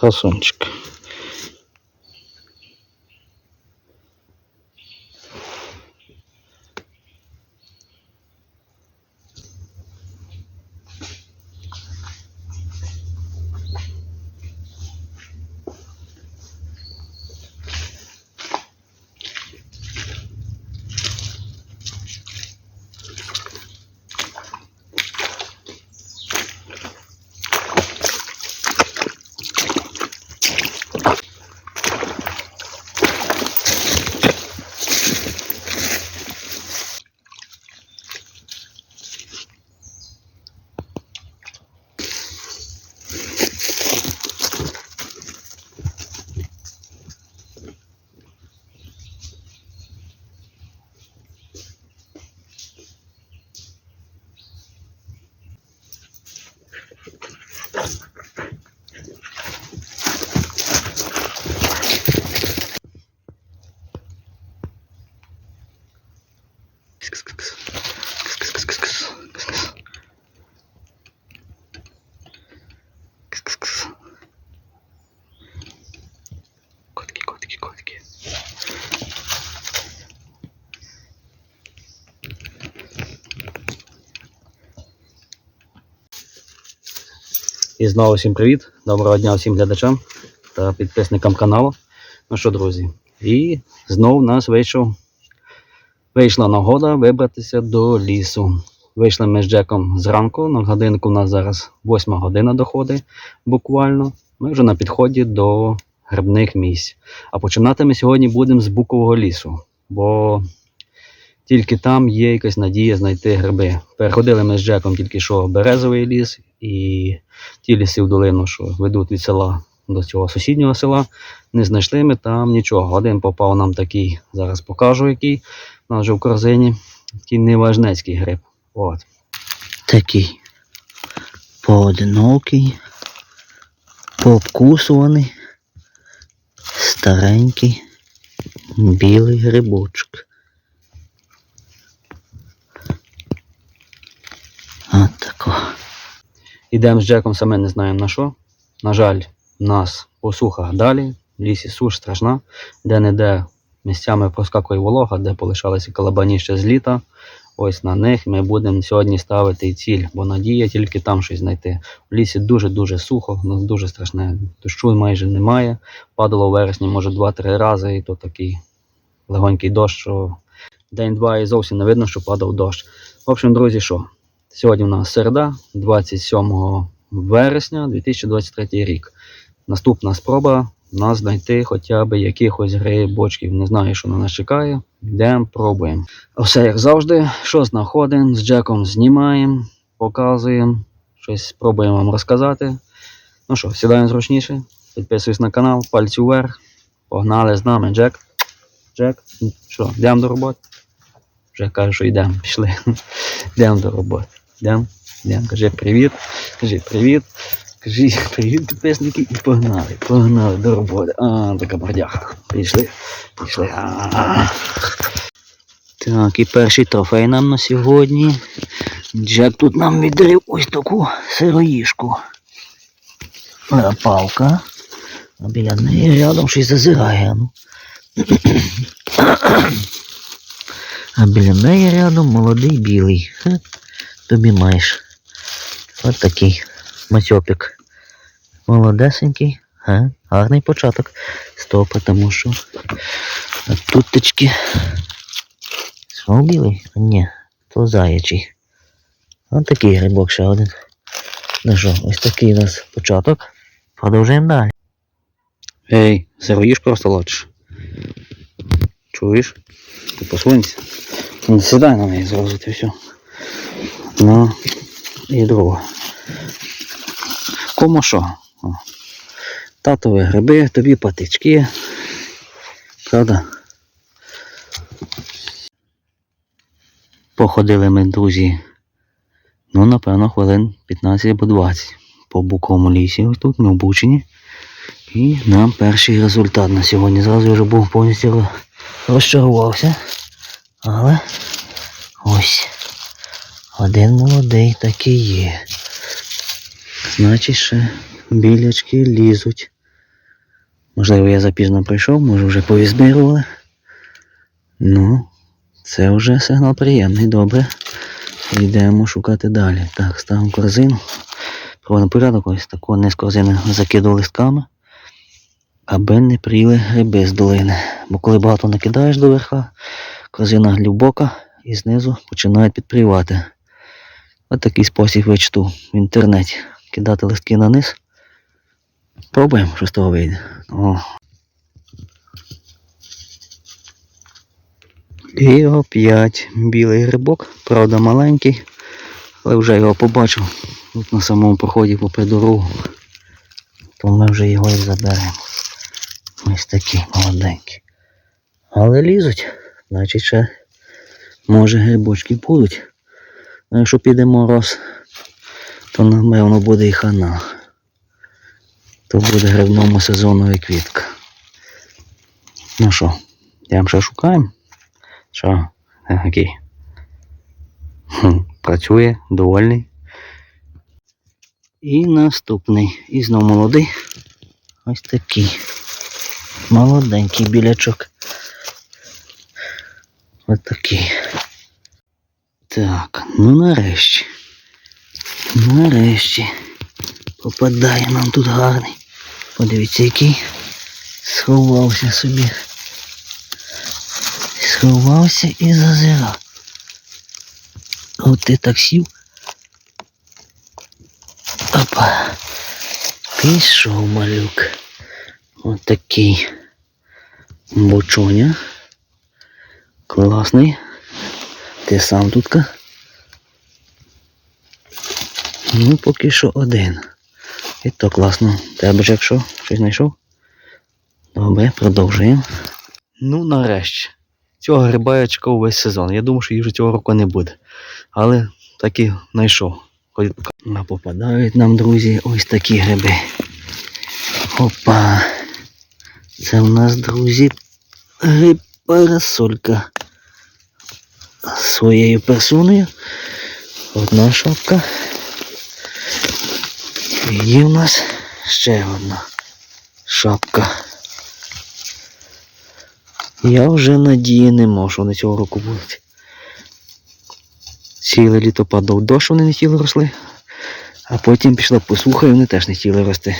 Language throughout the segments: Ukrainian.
Красунчик. І знову всім привіт. Доброго дня всім глядачам та підписникам каналу. Ну що, друзі, і знову в нас вийшов, вийшла нагода вибратися до лісу. Вийшли ми з Джеком зранку, на годинку у нас зараз 8 година доходить буквально. Ми вже на підході до грибних місць. А починати ми сьогодні будемо з букового лісу, бо тільки там є якась надія знайти гриби. Переходили ми з Джеком тільки що березовий ліс і ті ліси в долину, що ведуть від села до цього сусіднього села. Не знайшли ми там нічого. Один попав нам такий, зараз покажу який. У нас вже в корзині. Такий неважнецький гриб. От. Такий поодинокий, пообкусуваний, старенький, білий грибочок. От такого. Ідемо з Джеком, саме не знаємо на що. На жаль, в нас посуха далі, в лісі суш страшна, де-не-де місцями проскакує волога, де полишалися калабані ще з літа. Ось на них ми будемо сьогодні ставити ціль, бо надія тільки там щось знайти. В лісі дуже-дуже сухо, у нас дуже страшне. Дощу майже немає. Падало в вересні, може, 2-3 рази, і то такий легонький дощ, що день-два і зовсім не видно, що падав дощ. В общем, друзі, що? Сьогодні у нас середа, 27 вересня 2023 рік. Наступна спроба нас знайти хоча б якихось грибочків. Не знаю, що на нас чекає. Йдемо, пробуємо. Все як завжди, що знаходимо, з Джеком знімаємо, показуємо, щось спробуємо вам розказати. Ну що, сідаємо зручніше, підписуйтесь на канал, пальці вверх. Погнали з нами, Джек. Джек, що, йдемо до роботи? Вже каже, що йдемо, пішли. Йдемо до роботи. Йдемо, йдемо. Кажи привіт. Кажи привіт. Кажи привіт, підписники, і погнали. Погнали до роботи. А, така бродяга. Пішли. Пішли. А-а-а. Так, і перший трофей нам на сьогодні. Джек тут нам відрив ось таку сироїшку. Палка. А біля неї рядом щось зазирає. Ну. А біля неї рядом молодий білий. Тобі маєш. От такий матьопик. Молодесенький. Га, гарний початок. Стопи, тому що а тут тички. Білий? Ні, то заячий. Ось такий грибок ще один. Ну що, ось такий у нас початок. Продовжуємо далі. Ей, сироїшку розтолочиш. Чуєш? Ти посунься. Не сідай на неї зразу, ти все. Ну, і друга. Кому що? Татові гриби, тобі патички. Правда? Походили ми, друзі. Ну, напевно, хвилин 15 або 20 по буковому лісі. Ось тут ми в Бучині. І нам перший результат на сьогодні. Зразу вже був повністю розчарувався. Але ось один молодий такий є. Значить, ще білячки лізуть. Можливо, я запізно прийшов, може вже повізбирували. Ну, це вже сигнал приємний, добре. Йдемо шукати далі. Так, ставимо корзину. Проводимо порядок, ось таку не з корзини закидував листками, аби не пріли гриби з долини. Бо коли багато накидаєш до верха, корзина глибока і знизу починають підпрівати. Ось такий спосіб вичту в інтернеті. Кидати листки на низ. Пробуємо, що з того вийде. О. І опять білий грибок, правда маленький, але вже його побачив тут на самому проході попри дорогу. То ми вже його і заберемо. Ось такий молоденький. Але лізуть, значить ще може грибочки будуть. А якщо піде мороз, то напевно буде і хана. То буде грибному сезону і квітка. Ну що, йдемо ще шукаємо? Що? Е, Окей. Працює, довольний. І наступний. І знов молодий. Ось такий. Молоденький білячок. Ось такий. Так, ну нарешті. Нарешті. Попадає нам тут гарний. Подивіться, який сховався собі. Сховався і зазирав. От ти так сів. Опа. Пішов малюк. От бочоня. Класний. Ти сам тутка. Ну, поки що один. І то класно. Тебе ж якщо щось знайшов? Добре, продовжуємо. Ну, нарешті. Цього гриба я чекав весь сезон. Я думав, що їх вже цього року не буде. Але таки знайшов. Хоч поки- А попадають нам, друзі, ось такі гриби. Опа. Це в нас, друзі, гриб парасолька. Своєю персоною. Одна шапка. І в нас ще одна шапка. Я вже надії не можу, що вони цього року будуть. Ціле літо падав дощ, вони не хотіли росли. А потім пішла посуха і вони теж не хотіли рости.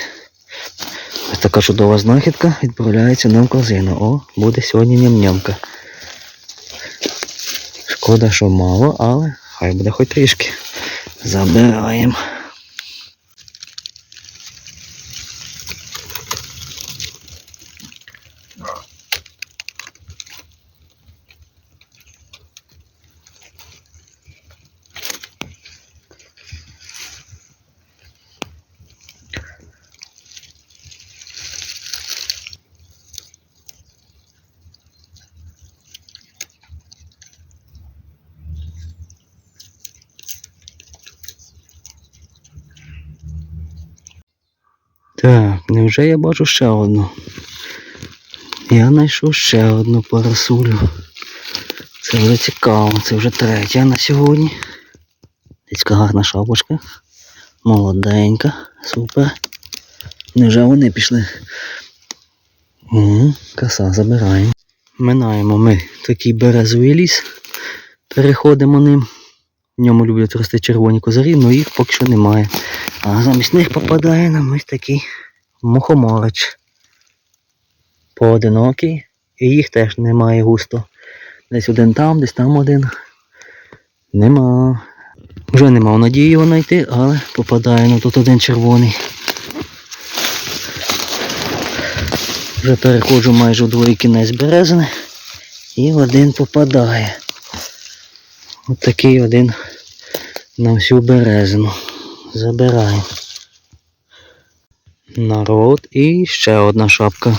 Ось така чудова знахідка відправляється нам в корзину. О, буде сьогодні ням-нямка. Шкода, що мало, але хай буде хоч трішки. Забираємо. Невже я бачу ще одну? Я знайшов ще одну парасолю. Це вже цікаво, це вже третя на сьогодні. Дицька гарна шапочка. Молоденька, супер. Невже вони пішли? Угу, краса, забираємо. Минаємо ми такий березовий ліс. Переходимо ним. В ньому люблять рости червоні козарі, але їх поки що немає. А замість них попадає нам ось такий мухомореч. Поодинокий. І їх теж немає густо. Десь один там, десь там один. Нема. Вже не мав надії його знайти, але попадає ну тут один червоний. Вже переходжу майже у другий кінець березини. І один попадає. Ось такий один на всю березину. Забираємо. Народ і ще одна шапка.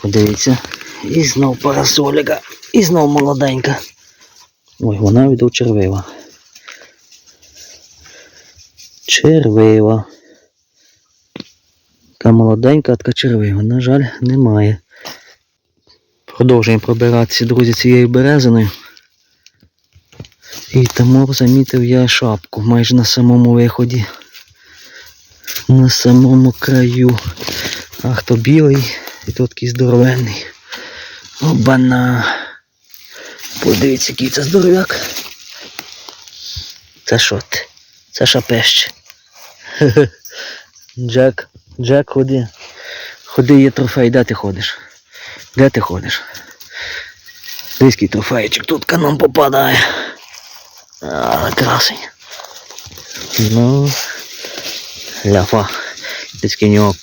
Подивіться. І знов парасоліка. І знов молоденька. Ой, вона від червива. Червива. Така молоденька, така червива. На жаль, немає. Продовжуємо пробиратися, друзі, цією березиною. І тому замітив я шапку майже на самому виході. На самому краю. Ах, то білий, І тут такий здоровенний. Обана. Подивіться, який це здоровяк. Це що ти? Це шапеще. Джек, Джек, ходи. Ходи, є трофей, де ти ходиш? Де ти ходиш? Дивіться, трофейчик тут канон попадає. А, красень. Ну, ляфа. Десь у нього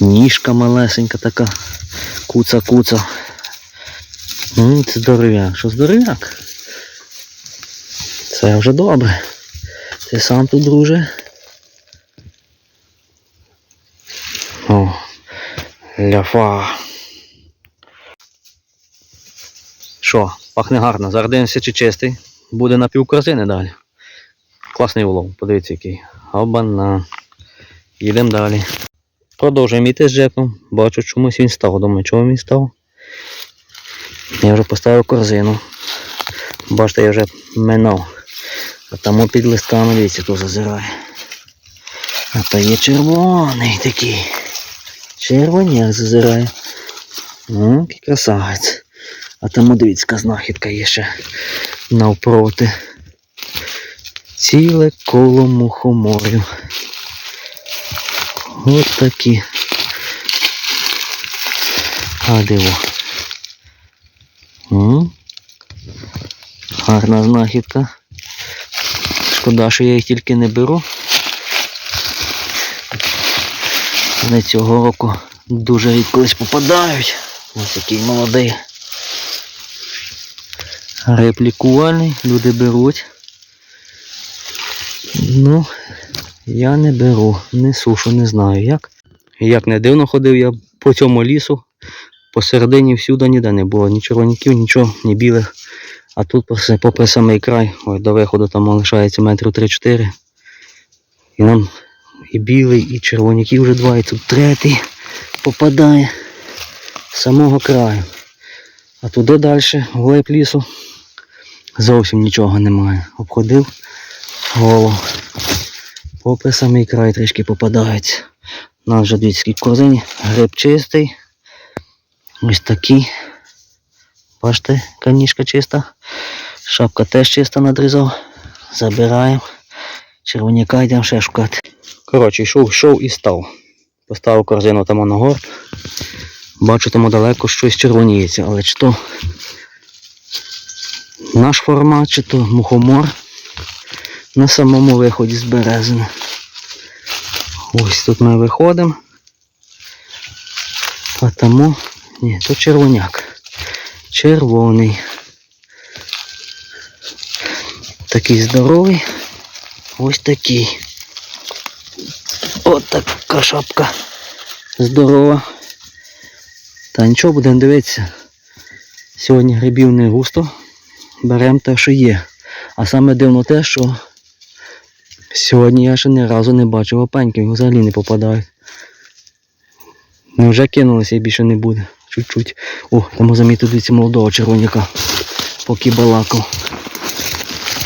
ніжка малесенька така. Куца-куца. Ну, це здоров'як. Що здоров'як? Це вже добре. Ти сам тут, друже. О, ляфа. Що, пахне гарно. Зараз чи чистий. Буде на півкорзини далі. Класний улов, подивіться який. Обана. Їдемо далі. Продовжуємо йти з Джеком. Бачу, чомусь він став. Думаю, чого він став? Я вже поставив корзину. Бачите, я вже минав. А там під листками, дивіться, хто зазирає. А то є червоний такий. Червоняк зазирає. Який красавець. А там, дивіться, знахідка є ще навпроти. Ціле коло мухоморів. От такі. А диво. М? Гарна знахідка. Шкода, що я їх тільки не беру. Але цього року дуже рідко попадають. Ось який молодий. Реплікувальний, люди беруть. Ну, я не беру, не сушу, не знаю як. Як не дивно ходив я по цьому лісу, посередині всюди ніде не було, ні червоняків, нічого, ні білих. А тут попри- самий край, ой, до виходу там лишається метрів 3-4. І нам і білий, і червоняків вже два, і тут третій попадає з самого краю. А туди далі, в вглиб лісу, зовсім нічого немає. Обходив голову. Попри самий край трішки попадається. Вже дивіться, скільки. Гриб чистий. Ось такий. Бачите, канішка чиста. Шапка теж чиста надрізав. Забираємо. Червоняка йдемо ще шукати. Коротше, йшов, йшов і став. Поставив корзину там на горб. Бачу, там далеко щось червоніється, але чи то наш формат, чи то мухомор на самому виході з березини. Ось тут ми виходимо. А тому. Ні, то червоняк. Червоний. Такий здоровий. Ось такий. От така шапка. Здорова. Та нічого будемо дивитися. Сьогодні грибів не густо. Беремо те, що є. А саме дивно те, що сьогодні я ще ні разу не бачив опеньків, взагалі не попадають. Невже кинулися і більше не буде. Чуть-чуть. О, там замітив дивіться молодого червоняка. Поки балакав.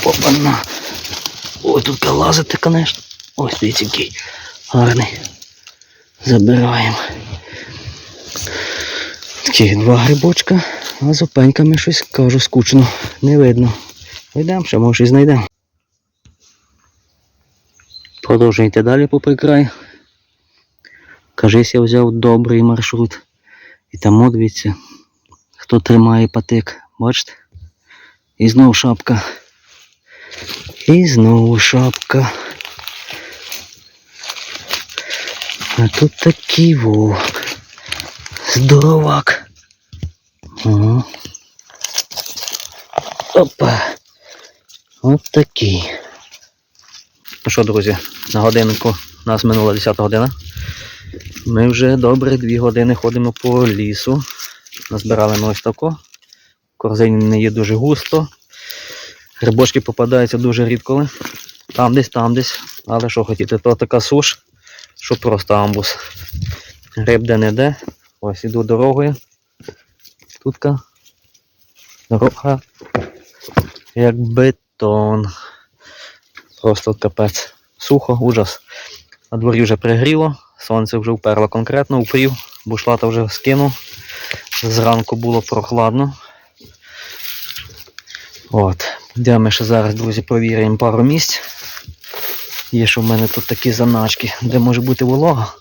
Опана. Ой, тут лазити, звісно. Ось дивіться який гарний. Забираємо. Такі два грибочка, а з опеньками щось кажу скучно. Не видно. Йдемо, ще може щось знайдемо. Продовжуйте далі попри край. Кажись, я взяв добрий маршрут. І там дивіться, хто тримає патик, бачите? І знову шапка. І знову шапка. А тут такий вовк. Здоровак. Ага. Опа. От такий. Ну що, друзі, на годинку нас минула 10 година. Ми вже добре 2 години ходимо по лісу. Назбирали ми ось тако. Корзині не є дуже густо. Грибочки попадаються дуже рідко. Там десь, там десь. Але що хотіти, то така суш, що просто амбус. Гриб де не де. Ось іду дорогою. Тутка. Дорога. Як бетон. Просто капець. Сухо, ужас. На дворі вже пригріло, Сонце вже вперло конкретно, упрів, бушлата вже скинув. Зранку було прохладно. От. Де ми ще зараз, друзі, провіряємо пару місць. Є, що в мене тут такі заначки, де може бути волога.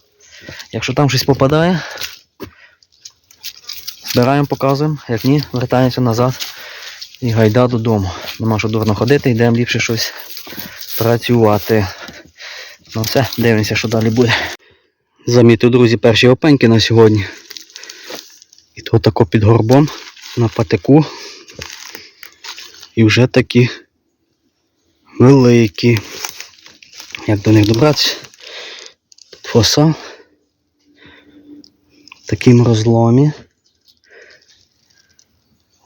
Якщо там щось попадає, збираємо, показуємо. Як ні, вертаємося назад і гайда додому. Нема що дурно ходити, йдемо ліпше щось працювати. Ну все, дивимося, що далі буде. Замітив, друзі, перші опеньки на сьогодні. І то тако під горбом на патику. І вже такі великі. Як до них добратися? Фоса. В такому розломі.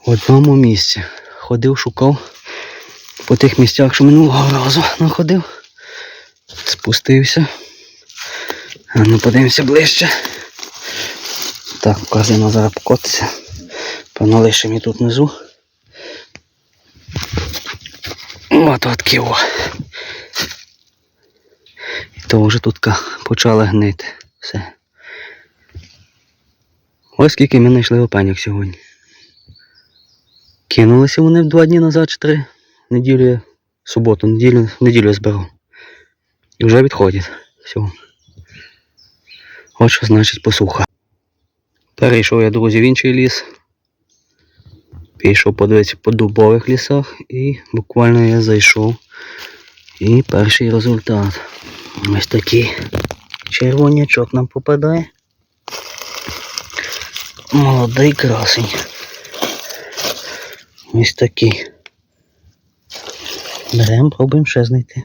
В одному місці. Ходив, шукав по тих місцях, що минулого разу знаходив. Спустився. А ну подивимося ближче. Так, корзина зараз покотиться. Певно лишимо її тут внизу. От от ківо. І то вже тут почали гнити. Все. Ось скільки ми знайшли опеньок сьогодні. Кинулися вони два дні назад чи три. Неділю, суботу, неділю, неділю збирав. І вже відходять. Все. От що значить посуха. Перейшов я, друзі, в інший ліс. Пішов подивитися по дубових лісах і буквально я зайшов. І перший результат. Ось такий червонячок нам попадає. Молодий красень. Ось такий. Беремо, пробуємо ще знайти.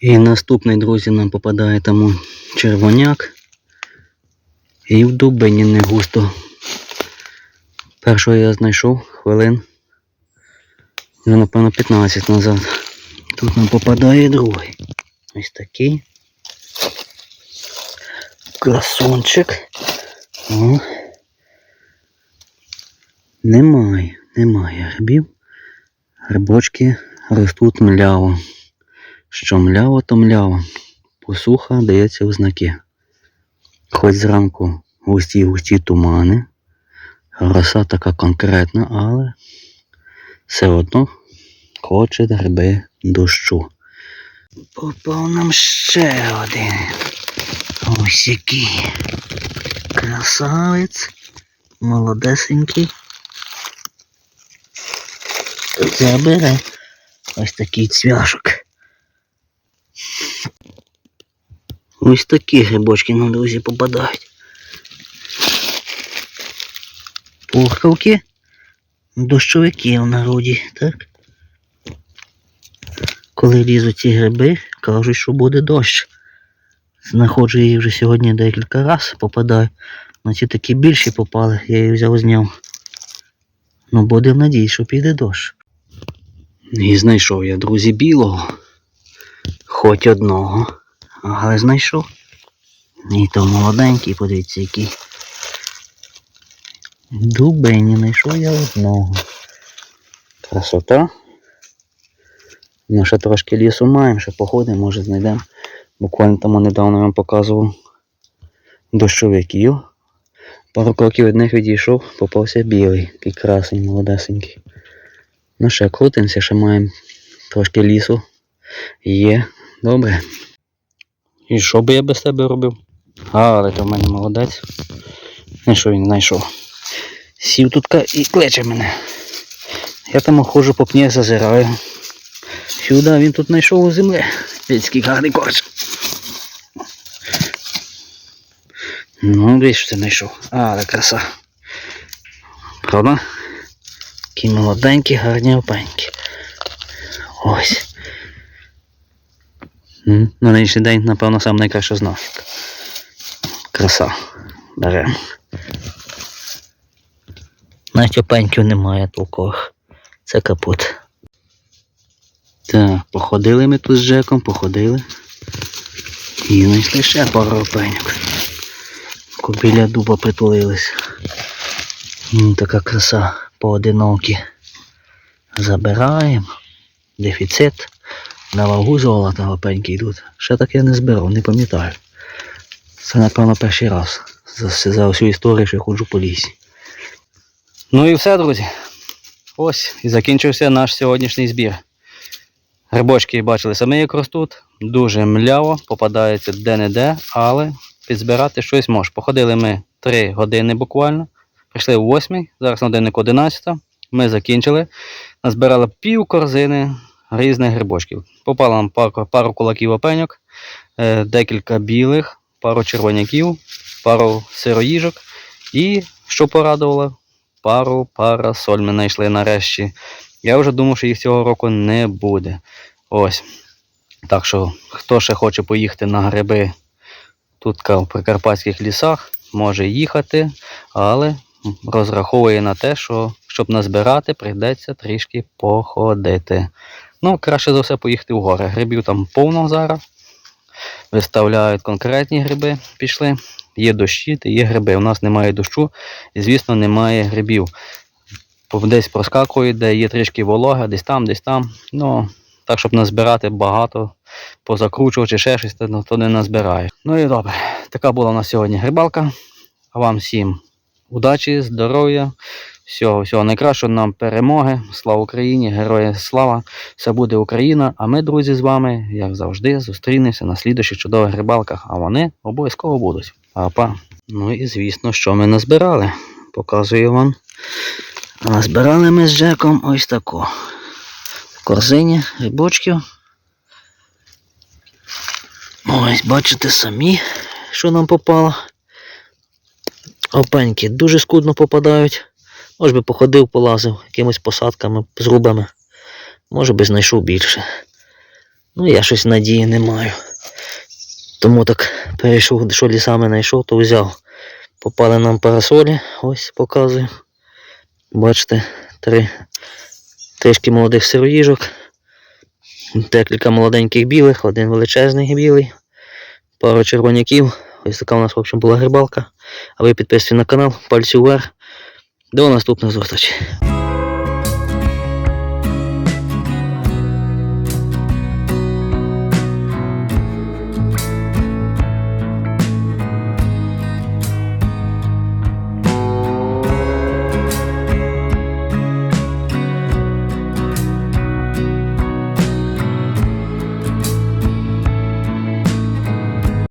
І наступний, друзі, нам попадає там червоняк. І в дубині не густо. Першого я знайшов хвилин. Вже, напевно, 15 назад. Тут нам попадає другий. Ось такий. Красунчик. О. Немає, немає грибів. Грибочки ростуть мляво. Що мляво, то мляво. Посуха дається в знаки. Хоч зранку густі густі тумани. Роса така конкретна, але все одно хоче гриби дощу. Попав нам ще один. Ось який. Красавець. Молодесенький. Забере ось такий цвяшок. Ось такі грибочки на друзі попадають. Пурхавки, дощовики в народі, так? Коли лізуть ці гриби, кажуть, що буде дощ. Знаходжу її вже сьогодні декілька разів, попадаю. На ці такі більші попали, я її взяв зняв. Ну, будемо надіятися, що піде дощ. І знайшов я, друзі, білого. Хоч одного. Але знайшов. І то молоденький, подивіться, який. Дубині знайшов я одного. Красота. Ну, ще трошки лісу маємо, ще походимо, може знайдемо. Буквально там недавно я вам показував дощовиків. Пару кроків від них відійшов, попався білий, такий красний, молодесенький. Ну ще крутимося, ще маємо трошки лісу. Є. Добре. І що би я без тебе робив? А, але ти в мене молодець. І що він знайшов? Сів тут і кличе мене. Я там ходжу по пні, зазираю. Сюди він тут знайшов у землі. Людський гарний корч. Ну, дивись, що ти знайшов. А, але краса. Правда? Такі молоденькі, гарні опенькі. Ось. На нинішній день, напевно, сам найкраща знахідка. Краса. Беремо. Навіть опеньків немає толкових. Це капут. Так, походили ми тут з Джеком, походили. І знайшли ще пару опеньок. Біля дуба притулились. Така краса поодинокі. Забираємо. Дефіцит. На вагу золота опеньки йдуть. Ще так я не збирав, не пам'ятаю. Це, напевно, перший раз за, за всю історію, що я ходжу по лісі. Ну і все, друзі. Ось і закінчився наш сьогоднішній збір. Грибочки бачили самі, як ростуть. Дуже мляво, попадається де-не-де, але підзбирати щось може. Походили ми 3 години буквально. Прийшли о 8, зараз на годинник 11. Ми закінчили. Назбирали пів корзини різних грибочків. Попало нам пару, пару кулаків опеньок, е, декілька білих, пару червоняків, пару сироїжок і, що порадувало, пару парасоль ми знайшли нарешті. Я вже думав, що їх цього року не буде. Ось. Так що, хто ще хоче поїхати на гриби тут в прикарпатських лісах, може їхати, але розраховує на те, що щоб назбирати, прийдеться трішки походити. Ну, краще за все поїхати в гори. Грибів там повно зараз. Виставляють конкретні гриби, пішли. Є дощі, та є гриби. У нас немає дощу і, звісно, немає грибів. Десь проскакують, де є трішки волога, десь там, десь там. Ну, так, щоб назбирати багато, позакручувати ще щось, то не назбираєш. Ну і добре. Така була у нас сьогодні грибалка. А вам всім удачі, здоров'я, всього, всього найкращого нам перемоги. Слава Україні, герої слава! Все буде Україна. А ми, друзі, з вами, як завжди, зустрінемося на слідуючих чудових рибалках, а вони обов'язково будуть. Папа. Ну і звісно, що ми назбирали. Показую вам. А збирали ми з Джеком ось таку. В корзині грибочків. Ось, бачите самі, що нам попало. Опеньки дуже скудно попадають. Може би походив, полазив якимись посадками, зрубами. Може би знайшов більше. Ну, я щось надії не маю. Тому так перейшов, що лісами знайшов, то взяв. Попали нам парасолі, ось показую. Бачите, три трішки молодих сироїжок, декілька молоденьких білих, один величезний білий, пару червоняків. Ось така у нас, в общем, була грибалка. А ви підписуйтесь на канал, пальці вверх. До наступних зустрічей.